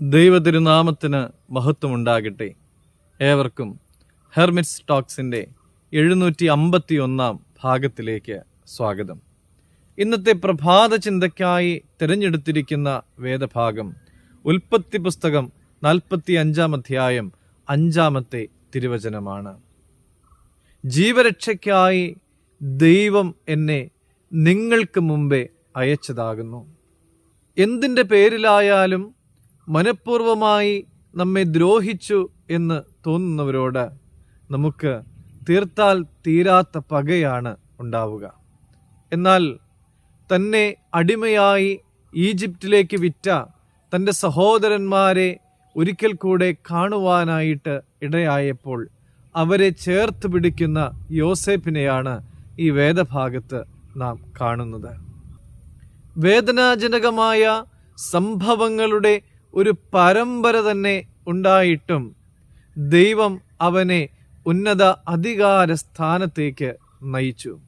ദൈവതിരുനാമത്തിന് മഹത്വമുണ്ടാകട്ടെ. ഏവർക്കും ഹെർമിറ്റ്സ് ടോക്സിന്റെ എഴുന്നൂറ്റി അമ്പത്തി ഒന്നാം ഭാഗത്തിലേക്ക് സ്വാഗതം. ഇന്നത്തെ പ്രഭാത ചിന്തയ്ക്കായി തിരഞ്ഞെടുത്തിരിക്കുന്ന വേദഭാഗം ഉൽപ്പത്തി പുസ്തകം നാൽപ്പത്തി അഞ്ചാം അധ്യായം അഞ്ചാമത്തെ തിരുവചനമാണ്. ജീവരക്ഷയ്ക്കായി ദൈവം എന്നെ നിങ്ങൾക്ക് മുമ്പേ അയച്ചതാകുന്നു. എന്തിന്റെ പേരിലായാലും മനഃപൂർവമായി നമ്മെ ദ്രോഹിച്ചു എന്ന് തോന്നുന്നവരോട് നമുക്ക് തീർത്താൽ തീരാത്ത പകയാണ് ഉണ്ടാവുക. എന്നാൽ തന്നെ അടിമയായി ഈജിപ്തിലേക്ക് വിറ്റ തന്റെ സഹോദരന്മാരെ ഒരിക്കൽ കൂടെ കാണുവാനായിട്ട് ഇടയായപ്പോൾ അവരെ ചേർത്ത് പിടിക്കുന്ന യോസേപ്പിനെയാണ് ഈ വേദഭാഗത്ത് നാം കാണുന്നത്. വേദനാജനകമായ സംഭവങ്ങളുടെ ഒരു പരമ്പര തന്നെ ഉണ്ടായിട്ടും ദൈവം അവനെ ഉന്നത അധികാര സ്ഥാനത്തേക്ക് നയിച്ചു.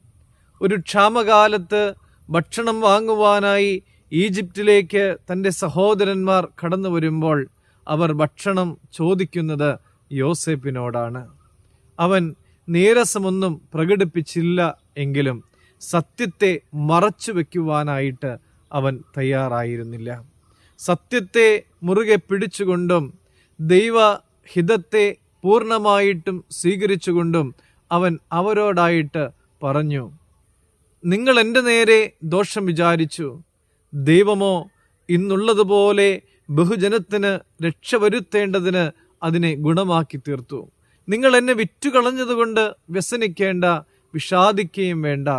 ഒരു ക്ഷാമകാലത്ത് ഭക്ഷണം വാങ്ങുവാനായി ഈജിപ്തിലേക്ക് തന്റെ സഹോദരന്മാർ കടന്നു വരുമ്പോൾ അവർ ഭക്ഷണം ചോദിക്കുന്നത് യോസേപ്പിനോടാണ്. അവൻ നീരസമൊന്നും പ്രകടിപ്പിച്ചില്ല എങ്കിലും സത്യത്തെ മറച്ചു വയ്ക്കുവാനായിട്ട് അവൻ തയ്യാറായിരുന്നില്ല. സത്യത്തെ മുറുകെ പിടിച്ചുകൊണ്ടും ദൈവഹിതത്തെ പൂർണമായിട്ടും സ്വീകരിച്ചുകൊണ്ടും അവൻ അവരോടായിട്ട് പറഞ്ഞു. നിങ്ങൾ എന്റെ നേരെ ദോഷം വിചാരിച്ചു. ദൈവമോ ഇന്നുള്ളതുപോലെ ബഹുജനത്തിന് രക്ഷ വരുത്തേണ്ടതിന് അതിനെ ഗുണമാക്കി തീർത്തു. നിങ്ങൾ എന്നെ വിറ്റുകളഞ്ഞതുകൊണ്ട് വ്യസനിക്കേണ്ട വിഷാദിക്കുകയും വേണ്ട.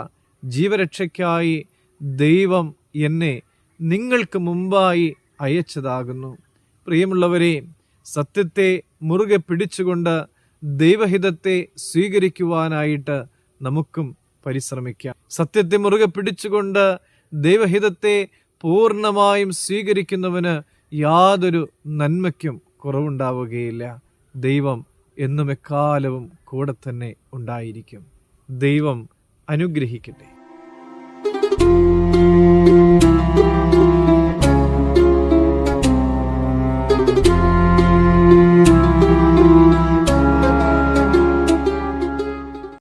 ജീവരക്ഷയ്ക്കായി ദൈവം എന്നെ നിങ്ങൾക്ക് മുമ്പായി അയച്ചതാകുന്നു. പ്രിയമുള്ളവരെ സത്യത്തെ മുറുകെ പിടിച്ചുകൊണ്ട് ദൈവഹിതത്തെ സ്വീകരിക്കുവാനായിട്ട് നമുക്കും പരിശ്രമിക്കാം. സത്യത്തെ മുറുകെ പിടിച്ചുകൊണ്ട് ദൈവഹിതത്തെ പൂർണമായും സ്വീകരിക്കുന്നവന് യാതൊരു നന്മയ്ക്കും കുറവുണ്ടാവുകയില്ല. ദൈവം എന്നും എക്കാലവും കൂടെ തന്നെ ഉണ്ടായിരിക്കും. ദൈവം അനുഗ്രഹിക്കട്ടെ.